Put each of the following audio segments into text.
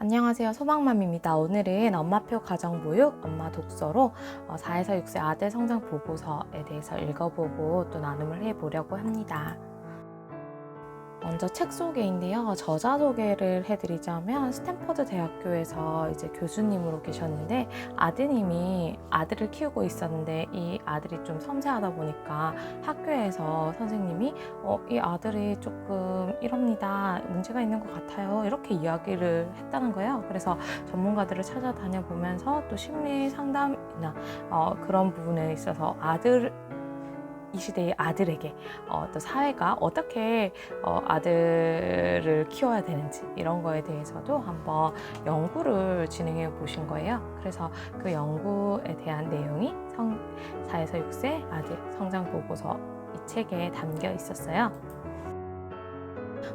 안녕하세요. 소방맘입니다. 오늘은 엄마표 가정보육, 엄마 독서로 어, 4에서 6세 아들 성장 보고서에 대해서 읽어보고 또 나눔을 해보려고 합니다. 먼저 책 소개인데요. 저자 소개를 해드리자면 스탠퍼드 대학교에서 이제 교수님으로 계셨는데 아드님이 아들을 키우고 있었는데 이 아들이 좀 섬세하다 보니까 학교에서 선생님이 어, 이 아들이 조금 이럽니다. 문제가 있는 것 같아요. 이렇게 이야기를 했다는 거예요. 그래서 전문가들을 찾아다녀 보면서 또 심리 상담이나 어, 그런 부분에 있어서 아들 이 시대의 아들에게 어, 또 사회가 어떻게 어, 아들을 키워야 되는지 이런 거에 대해서도 한번 연구를 진행해 보신 거예요. 그래서 그 연구에 대한 내용이 성, 4에서 6세 아들 성장 보고서 이 책에 담겨 있었어요.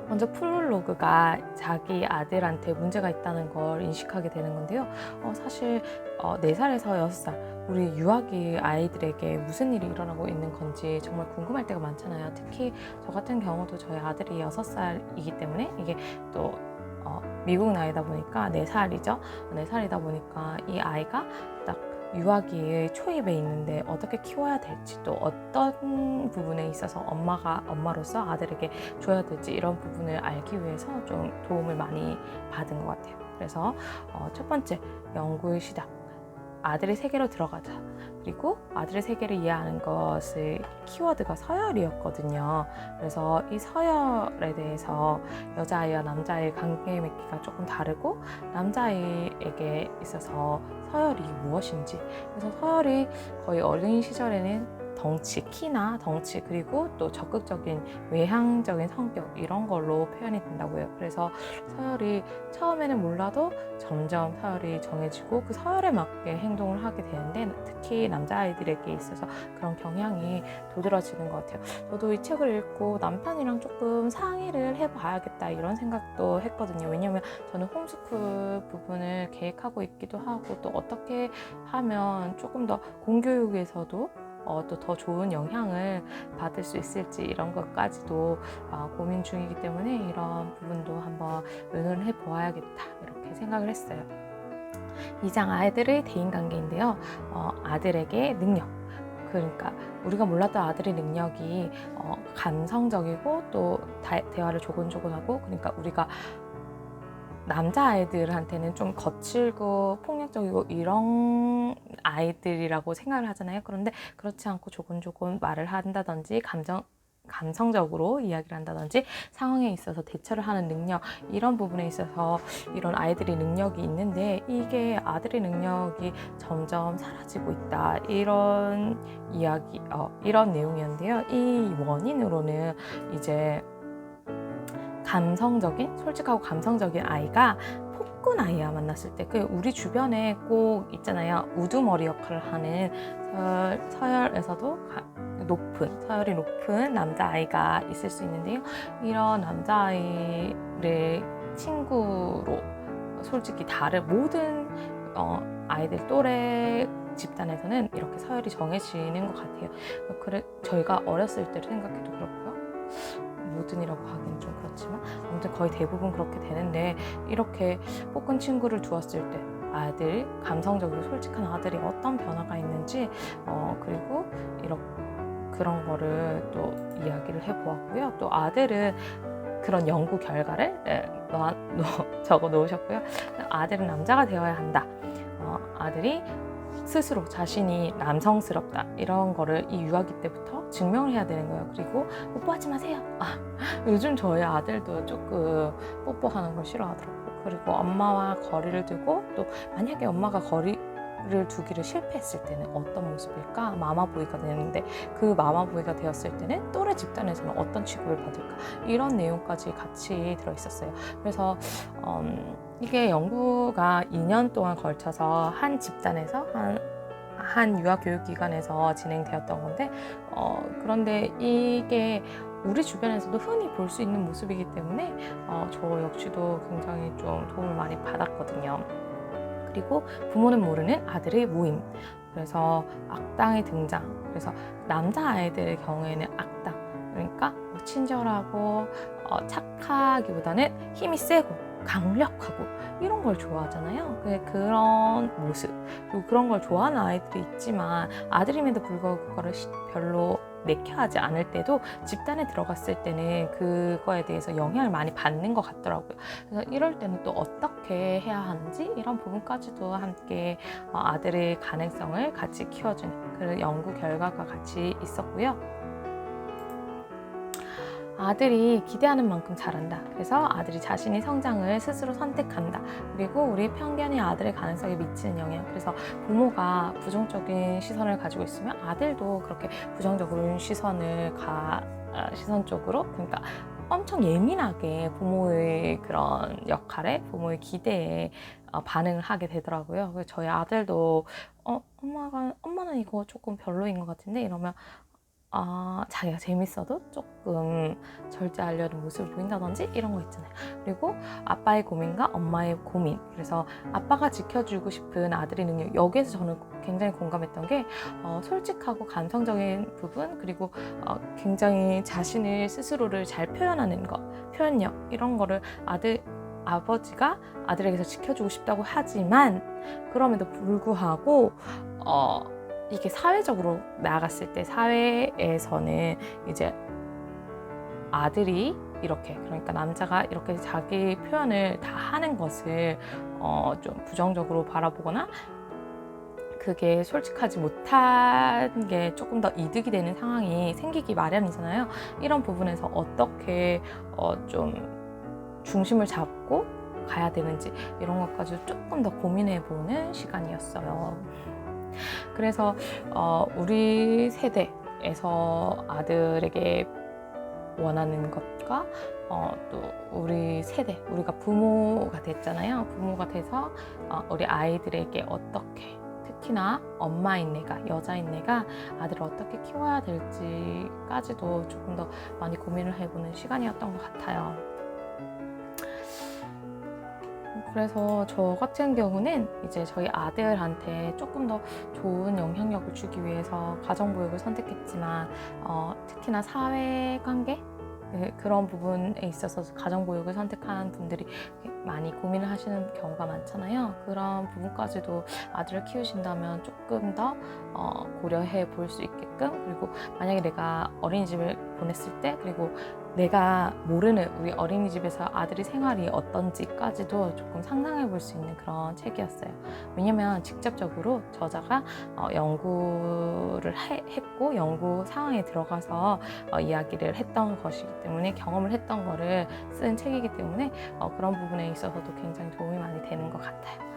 먼저 프롤로그가 자기 아들한테 문제가 있다는 걸 인식하게 되는 건데요. 어, 사실 어, 4살에서 6살 우리 유아기 아이들에게 무슨 일이 일어나고 있는 건지 정말 궁금할 때가 많잖아요. 특히 저 같은 경우도 저희 아들이 6살이기 때문에 이게 또 어, 미국 나이다 보니까 4살이죠. 4살이다 보니까 이 아이가 딱 유아기의 초입에 있는데 어떻게 키워야 될지 또 어떤 부분에 있어서 엄마가 엄마로서 아들에게 줘야 될지 이런 부분을 알기 위해서 좀 도움을 많이 받은 것 같아요. 그래서 어, 첫 번째 연구의 시작. 아들의 세계로 들어가자. 그리고 아들의 세계를 이해하는 것의 키워드가 서열이었거든요. 그래서 이 서열에 대해서 여자아이와 남자아이의 관계 맺기가 조금 다르고 남자아이에게 있어서 서열이 무엇인지. 그래서 서열이 거의 어린 시절에는 덩치, 키나 덩치 그리고 또 적극적인 외향적인 성격 이런 걸로 표현이 된다고 해요. 그래서 서열이 처음에는 몰라도 점점 서열이 정해지고 그 서열에 맞게 행동을 하게 되는데 특히 남자아이들에게 있어서 그런 경향이 도드라지는 것 같아요. 저도 이 책을 읽고 남편이랑 조금 상의를 해봐야겠다 이런 생각도 했거든요. 왜냐면 저는 홈스쿨 부분을 계획하고 있기도 하고 또 어떻게 하면 조금 더 공교육에서도 어, 또 더 좋은 영향을 받을 수 있을지 이런 것까지도 어, 고민 중이기 때문에 이런 부분도 한번 의논을 해 보아야겠다 이렇게 생각을 했어요. 2장 아이들의 대인관계인데요. 어, 아들에게 능력. 그러니까 우리가 몰랐던 아들의 능력이 어, 감성적이고 또 다- 대화를 조곤조곤하고 그러니까 우리가 남자 아이들한테는 좀 거칠고 폭력적이고 이런 아이들이라고 생각을 하잖아요. 그런데 그렇지 않고 조곤조곤 말을 한다든지 감정 감성적으로 이야기를 한다든지 상황에 있어서 대처를 하는 능력 이런 부분에 있어서 이런 아이들의 능력이 있는데 이게 아들의 능력이 점점 사라지고 있다 이런 이야기 어, 이런 내용이었는데요. 이 원인으로는 이제 감성적인 솔직하고 감성적인 아이가 폭군 아이와 만났을 때 그 우리 주변에 꼭 있잖아요 우두머리 역할을 하는 서열, 서열에서도 가- 높은 서열이 높은 남자 아이가 있을 수 있는데요 이런 남자 아이를 친구로 솔직히 다른 모든 어, 아이들 또래 집단에서는 이렇게 서열이 정해지는 것 같아요. 그래 저희가 어렸을 때를 생각해도 그렇고요. 모든이라고 하기는 좀 그렇지만 아무튼 거의 대부분 그렇게 되는데 이렇게 폭군 친구를 두었을 때 아들 감성적이고 솔직한 아들이 어떤 변화가 있는지 어 그리고 이렇게 그런 거를 또 이야기를 해보았고요. 또 아들은 그런 연구 결과를 에, 놓아, 놓- 적어 놓으셨고요. 아들은 남자가 되어야 한다. 어, 아들이 스스로 자신이 남성스럽다 이런 거를 이 유아기 때부터 증명을 해야 되는 거예요. 그리고 뽀뽀하지 마세요. 아, 요즘 저희 아들도 조금 뽀뽀하는 걸 싫어하더라고요. 그리고 엄마와 거리를 두고 또 만약에 엄마가 거리 를 두기를 실패했을 때는 어떤 모습일까? 마마보이가 되는데 그 마마보이가 되었을 때는 또래 집단에서는 어떤 취급을 받을까? 이런 내용까지 같이 들어 있었어요. 그래서 음, 이게 연구가 2년 동안 걸쳐서 한 집단에서 한, 한 유아교육기관에서 진행되었던 건데 어, 그런데 이게 우리 주변에서도 흔히 볼 수 있는 모습이기 때문에 어, 저 역시도 굉장히 좀 도움을 많이 받았거든요. 그리고 부모는 모르는 아들의 모임. 그래서 악당의 등장. 그래서 남자 아이들의 경우에는 악당. 그러니까 뭐 친절하고 어, 착하기보다는 힘이 세고 강력하고 이런 걸 좋아하잖아요. 그- 그런 모습 그리고 그런 걸 좋아하는 아이들이 있지만 아들임에도 불구하고 그거를 시- 별로 내켜하지 않을 때도 집단에 들어갔을 때는 그거에 대해서 영향을 많이 받는 것 같더라고요. 그래서 이럴 때는 또 어떻게 해야 하는지 이런 부분까지도 함께 어, 아들의 가능성을 같이 키워주는 그런 연구 결과가 같이 있었고요. 아들이 기대하는 만큼 잘한다. 그래서 아들이 자신이 성장을 스스로 선택한다. 그리고 우리 편견이 아들의 가능성에 미치는 영향. 그래서 부모가 부정적인 시선을 가지고 있으면 아들도 그렇게 부정적인 시선을 가 아, 시선 쪽으로 그러니까 엄청 예민하게 부모의 그런 역할에 부모의 기대에 어, 반응을 하게 되더라고요. 저희 아들도 어 엄마가 엄마는 이거 조금 별로인 것 같은데 이러면 아 자기가 재밌어도 조금 절제하려는 모습을 보인다든지 이런 거 있잖아요. 그리고 아빠의 고민과 엄마의 고민. 그래서 아빠가 지켜주고 싶은 아들의 능력. 여기에서 저는 굉장히 공감했던 게 어, 솔직하고 감성적인 부분 그리고 어, 굉장히 자신을 스스로를 잘 표현하는 것, 표현력 이런 거를 아들 아버지가 아들에게서 지켜주고 싶다고 하지만 그럼에도 불구하고 어, 이게 사회적으로 나아갔을 때 사회에서는 이제 아들이 이렇게 그러니까 남자가 이렇게 자기 표현을 다 하는 것을 어, 좀 부정적으로 바라보거나 그게 솔직하지 못한 게 조금 더 이득이 되는 상황이 생기기 마련이잖아요. 이런 부분에서 어떻게 어, 좀 중심을 잡고 가야 되는지 이런 것까지 조금 더 고민해 보는 시간이었어요. 그래서 어, 우리 세대에서 아들에게 원하는 것과 어, 또 우리 세대, 우리가 부모가 됐잖아요. 부모가 돼서 어, 우리 아이들에게 어떻게 특히나 엄마인 내가, 여자인 내가 아들을 어떻게 키워야 될지까지도 조금 더 많이 고민을 해보는 시간이었던 것 같아요. 그래서 저 같은 경우는 이제 저희 아들한테 조금 더 좋은 영향력을 주기 위해서 가정보육을 선택했지만 어, 특히나 사회관계 그- 그런 부분에 있어서 가정보육을 선택한 분들이 많이 고민을 하시는 경우가 많잖아요. 그런 부분까지도 아들을 키우신다면 조금 더 어, 고려해 볼 수 있게끔 그리고 만약에 내가 어린이집을 보냈을 때 그리고 내가 모르는 우리 어린이집에서 아들의 생활이 어떤지까지도 조금 상상해 볼 수 있는 그런 책이었어요. 왜냐면 직접적으로 저자가 어, 연구를 해- 했고 연구 상황에 들어가서 어, 이야기를 했던 것이기 때문에 경험을 했던 거를 쓴 책이기 때문에 어, 그런 부분에 있어서도 굉장히 도움이 많이 되는 것 같아요.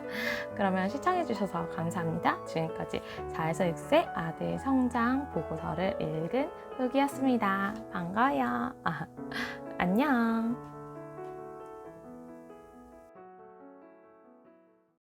그러면 시청해주셔서 감사합니다. 지금까지 4에서 6세 아들 성장 보고서를 읽은 흑이었습니다. 반가워요. 아, 안녕.